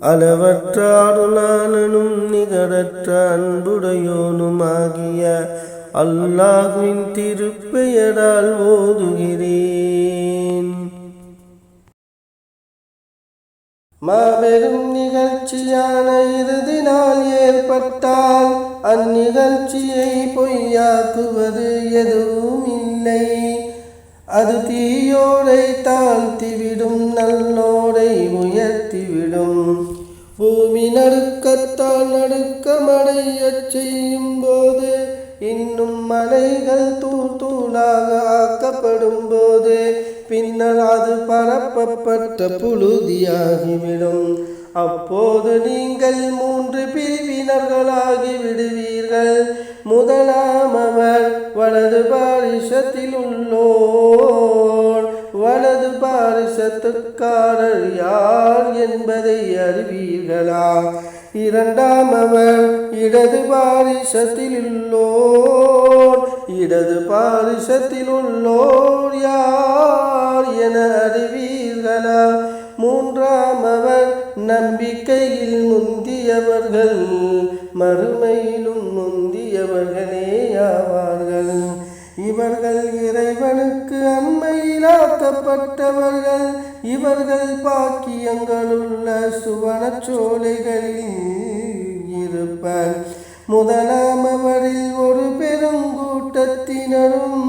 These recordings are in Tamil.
அளவற்ற அருளாளனும் நிகரற்ற அன்புடையோனுமாகிய அல்லாஹ்வின் திருப்பெயரால் ஓதுகிறேன். மாபெரும் நிகழ்ச்சியான இறுதி நாள் ஏற்பட்டால் அந்நிகழ்ச்சியை பொய்யாக்குவது எதுவும் இல்லை. அது தீயோரை தாழ்த்திவிடும் நல்லோ நடுக்கமடையச் செய்யும் போது இன்னும் மலைகள் தூள் தூளாக ஆக்கப்படும் போது பின்னர் அது பரப்பப்பட்ட புழுதியாகிவிடும். அப்போது நீங்கள் மூன்று பிரிவினர்களாகி விடுவீர்கள். முதலாம் அவர் வலது பாரிசத்தில் உள்ளோர். வலது பாரிசத்துக்காரர் யார் என்பதை அறிவீர்களா? இரண்டாம் அவர் இடது பாரிசத்தில் உள்ளோர் இடது பாரிசத்தில் உள்ளோர் யார் என அறிவீர்களா? மூன்றாம் அவர் நம்பிக்கையில் முந்தியவர்கள் மறுமையிலும் முந்தியவர்களே ஆவார்கள். இவர்கள் இறைவனுக்கு அண்மையிலாக்கப்பட்டவர்கள் இவர்கள் பாக்கியங்களுள்ள சுவனச் சோலைகளில் இருப்பர். முதலாம் அவரில் ஒரு பெருங்கூட்டத்தினரும்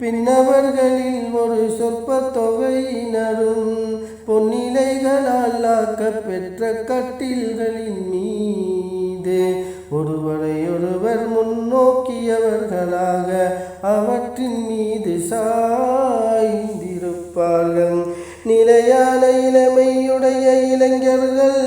பின்னவர்களில் ஒரு சொற்ப தொகையினரும் பொன்னிலைகளால் ஆக்க பெற்ற கட்டில்களின் மீது. ஒருவரையொருவர் முன்னோக்கியவர்களாக அவற்றின் மீது சாய்ந்திருப்பார்கள். நிலையான இளமையுடைய இளைஞர்கள்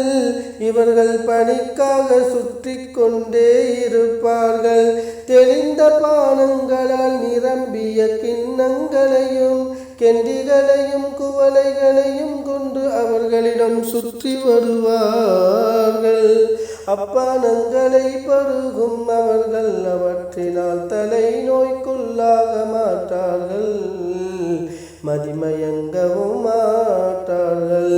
இவர்கள் பணிக்காக சுற்றி கொண்டே இருப்பார்கள். தெளிந்த பானங்களால் நிரம்பிய கிண்ணங்களையும் கெண்டிகளையும் குவளைகளையும் கொண்டு அவர்களிடம் சுற்றி வருவார்கள். அப்பானங்களை பருகும் அவர்கள் அவற்றினால் தலை நோய்க்குள்ளாக மாட்டார்கள். மதிமயங்கவும் மாட்டார்கள்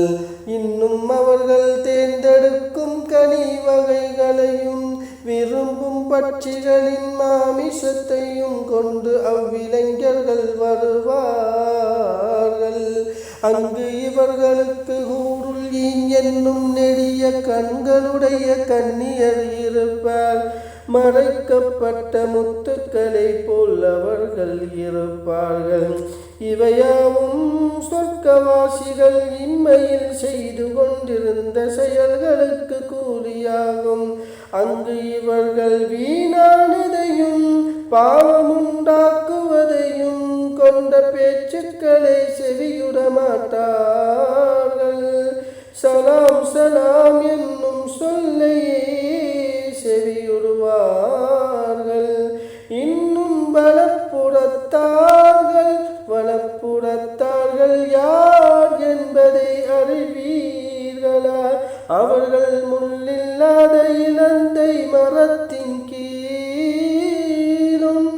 இன்னும் அவர்கள் தேர்ந்தெடுக்கும் கனி வகைகளையும் விரும்பும் பட்சிகளின் மாமிசத்தையும் கொண்டு அவ்விளைஞர்கள் வருவார்கள். அங்கு இவர்களுக்கு ஊருள் என்னும் நெடிய கண்களுடைய கண்ணியர் இருப்பார். மறைக்கப்பட்ட முத்துக்களை போல் அவர்கள் இருப்பார்கள். இவையாவும் சொர்க்கவாசிகள் இம்மையில் செய்து கொண்டிருந்த செயல்களுக்கு கூலியாகும். அங்கு இவர்கள் வீணானதையும் பாவமுண்டாக்குவதையும் கொண்ட பேச்சுக்களை செவியுட மாட்டார்கள். சலாம் சலாம் என்னும் சொல்லையே செவியுறுவார்கள் இன்னும் பலப்புறத்தார்கள் வலப்புறத்தார்கள் யார் என்பதை அறிவீர்களா? அவர்கள் முள்ளில்லாத இனந்தை மரத்தின் கீழும்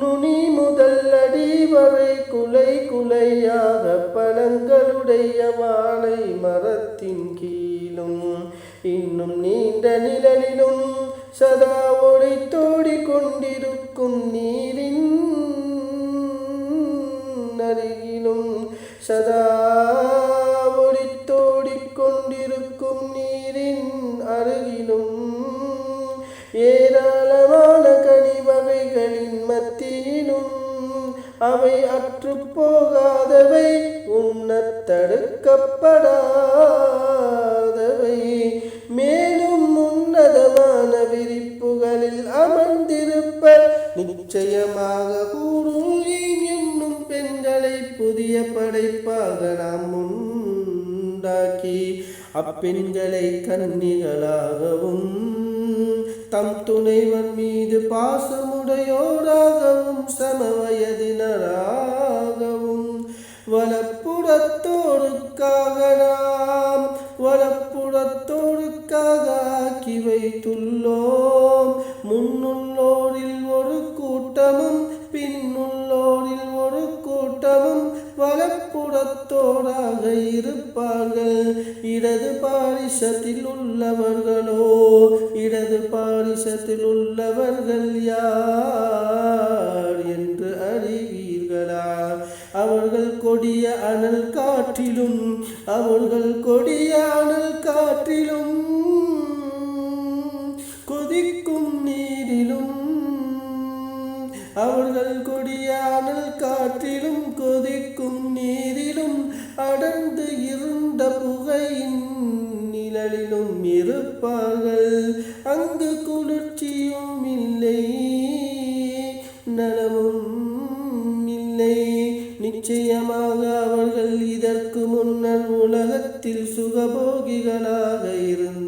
நுனி முதல் அடி வரை குலை குலையாக பழங்களுடைய வாழை மரத்தின் கீழும். இன்னும் நீண்ட நிழலிலும் சதா ஒளி தோடி கொண்டிருக்கும் நீரின் அருகிலும் சதா ஒளி கொண்டிருக்கும் நீரின் அருகிலும் ஏராளமான கனி வகைகளின் மத்தியிலும் அவை அற்று போகாதவை உண்ணத் தடுக்கப்படா நிச்சயமாக கூறும் என்னும் பெண்களை புதிய படைப்பாக நாம் உண்டாக்கி அப்பெண்களை கன்னிகளாகவும் தம் துணைவன் மீது பாசமுடையோராகவும் சமவயதினராகவும் வளப்புறத்தோருக்காக நாம் வளப்புறத்தோருக்காக ஆக்கி வைத்துள்ளோம். வலப்புறத்தோடாக இருப்பார்கள். இடது பாரிசத்தில் உள்ளவர்களோ இடது பாரிசத்தில் உள்ளவர்கள் யார் என்று அறிவீர்களா? அவர்கள் கொடிய அனல் காற்றிலும் அவர்கள் கொடிய அனல் அவர்கள் கொடிய அனல் காற்றிலும் கொதிக்கும் நீரிலும் அடர்ந்து இருண்ட புகையின் நிழலிலும் இருப்பார்கள். அங்கு குளிர்ச்சியும் இல்லை நலமும் இல்லை. நிச்சயமாக அவர்கள் இதற்கு முன்னர் உலகத்தில் சுகபோகிகளாக இருந்தனர்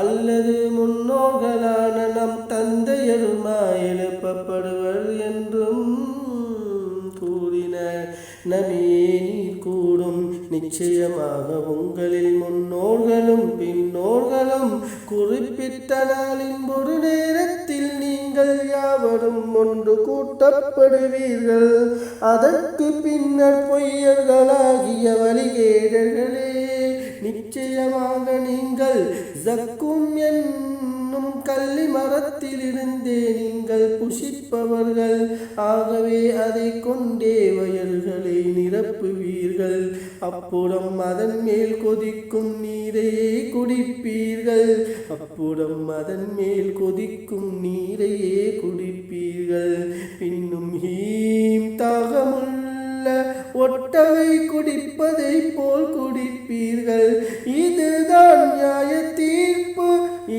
அல்லது முன்னோர்களான நம் தந்தையருமா எழுப்பப்படுவர் என்றும் கூறினர் நபியே நீர் கூடும். நிச்சயமாக உங்களில் முன்னோர்களும் பின்னோர்களும் குறிப்பிட்ட நாளின் ஒரு நேரத்தில் நீங்கள் யாவரும் ஒன்று கூட்டப்படுவீர்கள். அதற்கு பின்னர் பொய்யர்களாகிய வழிகேடர்களே நிச்சயமாக நீங்கள் ஜக்கும் என்னும் கள்ளி மரத்திலிருந்தே நீங்கள் புஷிப்பவர்கள் ஆகவே அதை கொண்டே வயல்களை நிரப்புவீர்கள். அப்புறம் அதன் மேல் கொதிக்கும் நீரையே குடிப்பீர்கள். அப்புறம் அதன் மேல் கொதிக்கும் நீரையே குடிப்பீர்கள். பின்னும் ஹீ கொட்டகை குடிப்பதை போல் குடிப்பீர்கள். இதுதான் நியாய தீர்ப்பு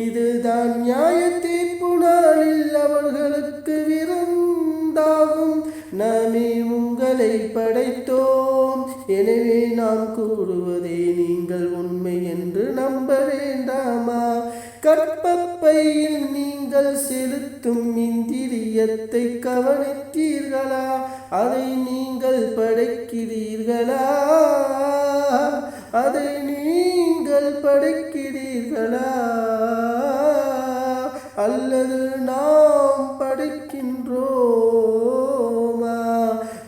இதுதான் நியாய தீர்ப்பு நாளில் அவர்களுக்கு விருந்தாகும். நாமே உங்களை படைத்தோம். எனவே நாம் கூறுவதை நீங்கள் உண்மை என்று நம்ப வேண்டாமா? கற்பப்பையில் நீங்கள் செலுத்தும் இந்திரியத்தை கவனித்தீர்களா? அதை நீங்கள் படைக்கிறீர்களா? அதை நீங்கள் படைக்கிறீர்களா? அல்லது நாம் படைக்கின்றோமா?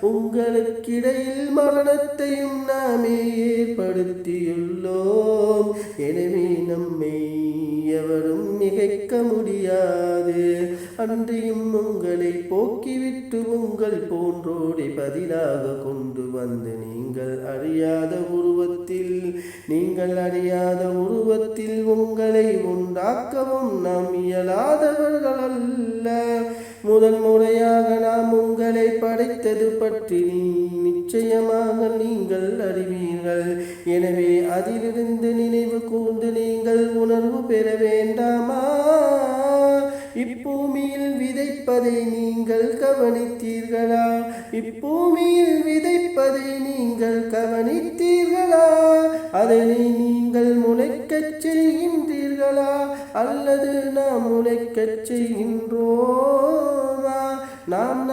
உங்களுக்கிடையில் மரணத்தையும் நாமே ஏற்படுத்தியுள்ளோம். எனவே நம்மை மிகைக்க முடியாது. அன்றியும் உங்களை போக்கிவிட்டு உங்கள் போன்றோரை பதிலாக கொண்டு வந்து நீங்கள் அறியாத உருவத்தில் நீங்கள் அறியாத உருவத்தில் உங்களை உண்டாக்கவும் நாம் இயலாதவர்கள் அல்ல. முதன் முறையாக நாம் உங்களை படைத்தது பற்றி நிச்சயமாக நீங்கள் அறிவீர்கள். எனவே அதிலிருந்து நினைவு கூர்ந்து நீங்கள் உணர்வு பெற வேண்டாமா? இப்பூமியில் விதைப்பதை நீங்கள் கவனித்தீர்களா? இப்பூமியில் விதைப்பதை நீங்கள் கவனித்தீர்களா? அதனை நீங்கள் முளைக்கச் செய்கின்றீர்களா? அல்லது நாம் முளைக்கச் செய்கின்றோமா? நாம்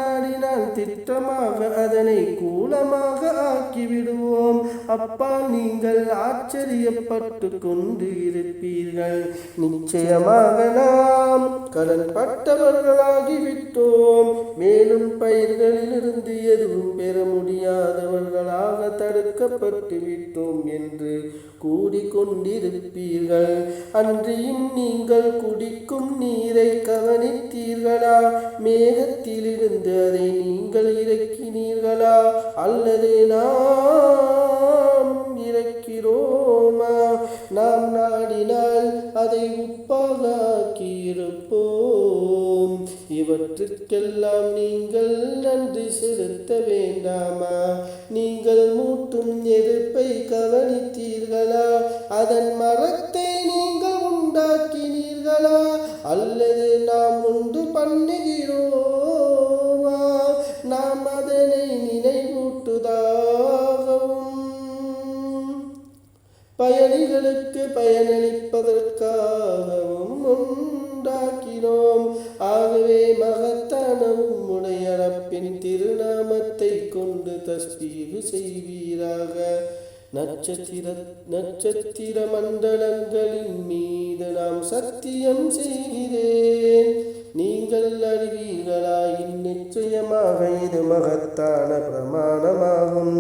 நான் திட்டமாக அதனை கூலமாக ஆக்கிவிடுவோம். அப்பா நீங்கள் ஆச்சரியப்பட்டு கொண்டு இருப்பீர்கள். நிச்சயமாக நாம் கடன் பட்டவர்களாகிவிட்டோம். மேலும் பயிர்களிலிருந்து எதுவும் பெற முடியாதவர்களாக தடுக்கப்பட்டு விட்டோம் என்று கூடிக்கொண்டிருப்பீர்கள் அன்றியும் நீங்கள் குடிக்கும் நீரை கவனித்தீர்களா? மேகத்திலிருந்து அதை நீங்கள் இறக்கினீர்களா? அல்லது நாம் இறக்கிறோமா? நாம் நாடினால் அதை உப்பாக ஆக்கியிருப்போம் இவற்றுக்கெல்லாம் நீங்கள் நன்றி செலுத்த வேண்டாமா? கொண்டு செய்வீராக. நட்சத்திர நட்சத்திர மண்டலங்களின் மீது நாம் சத்தியம் செய்கிறேன். நீங்கள் அறிவீர்களா நிச்சயமாக இது மகத்தான பிரமாணமாகும்.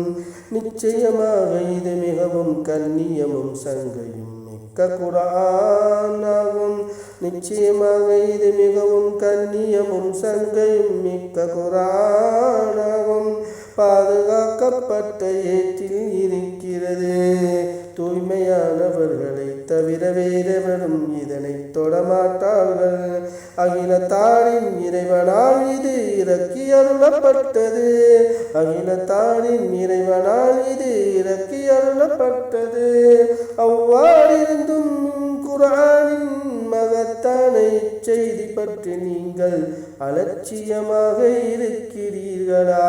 நிச்சயமாக இது மிகவும் கண்ணியமும் சங்கையும் மிக்க குரானாகும். நிச்சயமாக இது மிகவும் கண்ணியமும் சங்கையும் மிக்க குரானாகும். பாதுகாக்கப்பட்ட ஏற்றில் இருக்கிறது. தூய்மையானவர்களை தவிர வேறவரும் இதனை தொடமாட்டார்கள். அகிலத்தாரின் இறைவனால் இது இறக்கி அருளப்பட்டது. அகிலத்தாரின் இறைவனால் இது இறக்கி அருளப்பட்டது. அவ்வாறிருந்தும் குரானின் மகத்தான செய்தி பற்றி நீங்கள் அலட்சியமாக இருக்கிறீர்களா?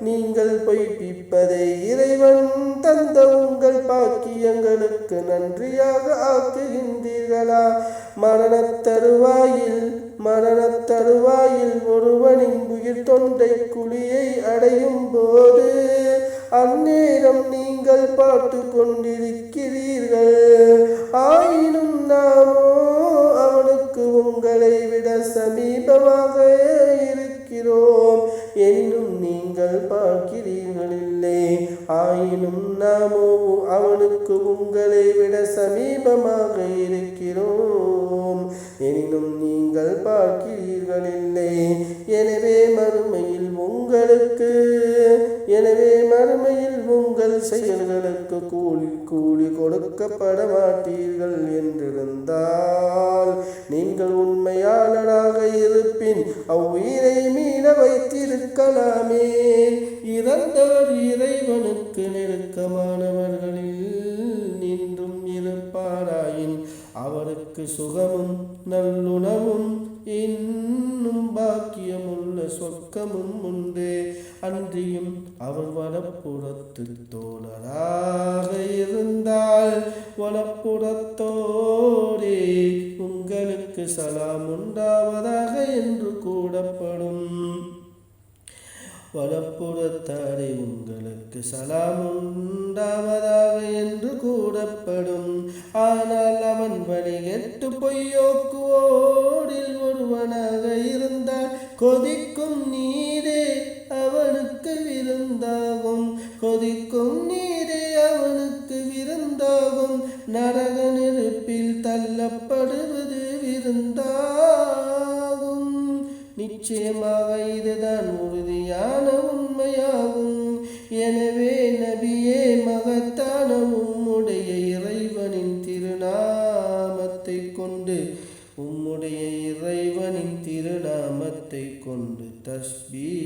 நீங்கள் பொய்ப்பிப்பதை இறைவன் தந்த உங்கள் பாக்கியங்களுக்கு நன்றியாக ஆக்குகின்றீர்களா? மரணத் தருவாயில் மரணத் தருவாயில் ஒருவனின் உயிர் தொண்டை குழியை அடையும் போது அந்நேரம் நீங்கள் பார்த்து கொண்டிருக்கிறீர்கள். ஆயினும் நாமோ அவனுக்கு உங்களை விட சமீபமாக இருக்கிறோம். நீங்கள் இல்லை ஆயினும் நாமோ அவனுக்கு உங்களை விட சமீபமாக இருக்கிறோம். எனினும் நீங்கள் பார்க்கிறீர்கள் இல்லை எனவே மறுமையில் உங்களுக்கு எனவே செயல்களுக்கு கூலி கூலி கொடுக்கப்பட மாட்டீர்கள் என்றிருந்தால் நீங்கள் உண்மையாளராக இருப்பின் அவ்வுயிரை மீள வைத்திருக்கலாமே. இறந்தவர் இறைவனுக்கு நெருக்கமானவர்களில் நின்றும் இருப்பாராயின் அவருக்கு சுகமும் நல்லுணவும் இன்னும் பாக்கியமுள்ள சொர்க்கமும் உண்டு அன்றியும் அவர் வலப்புறத்து தோழராக இருந்தால் வலப்புறத்தோரே உங்களுக்கு சலாம் உண்டாவதாக என்று கூடப்படும் வலப்புறத்தாரே உங்களுக்கு சலாம் உண்டாவதாக என்று கூறப்படும். ஆனால் அவன் வழி எட்டு பொய்யோக்குவோரில் ஒருவனாக இருந்தால் கொதிக்கும் நீரே அவனுக்கு விருந்தாகும். கொதிக்கும் நீரே அவனுக்கு விருந்தாகும். நரக நெருப்பில் தள்ளப்படுவது விருந்தாகும். நிச்சயமாக இதுதான் உறுதியான உண்மையாகும். எனவே 比。